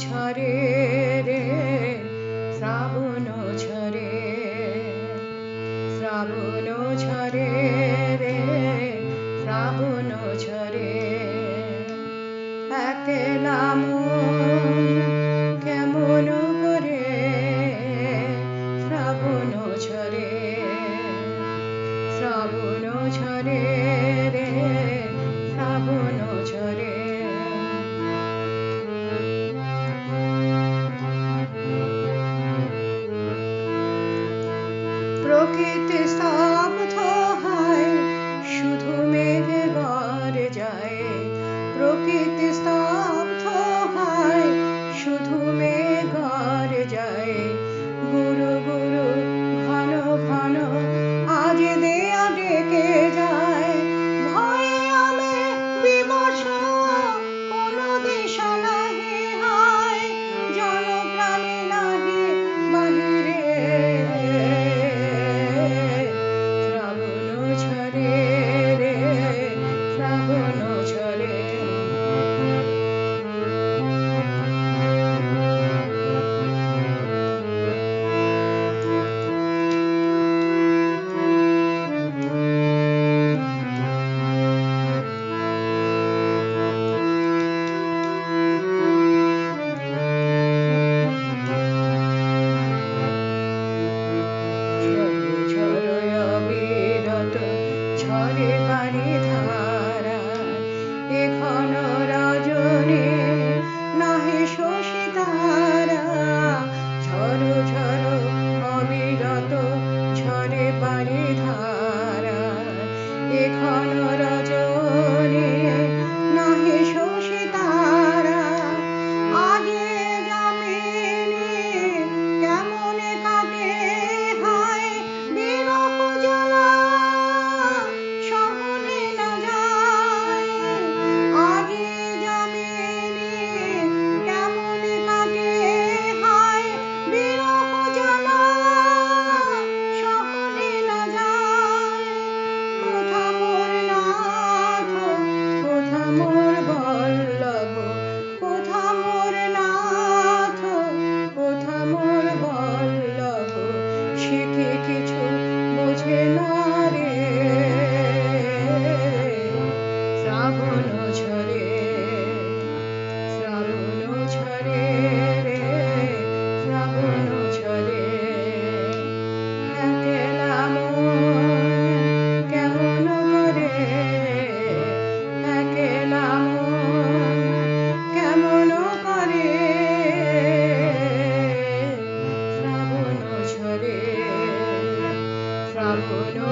ছরে রে, শ্রাবণ ছরে শ্রাবণ ঝরে রে, শ্রাবণ ঝরে একলা কেমন করে শ্রাবণ ছরে শ্রাবণ ছরে রে, শ্রাবণ ছরে que te está পারে ধারা এখন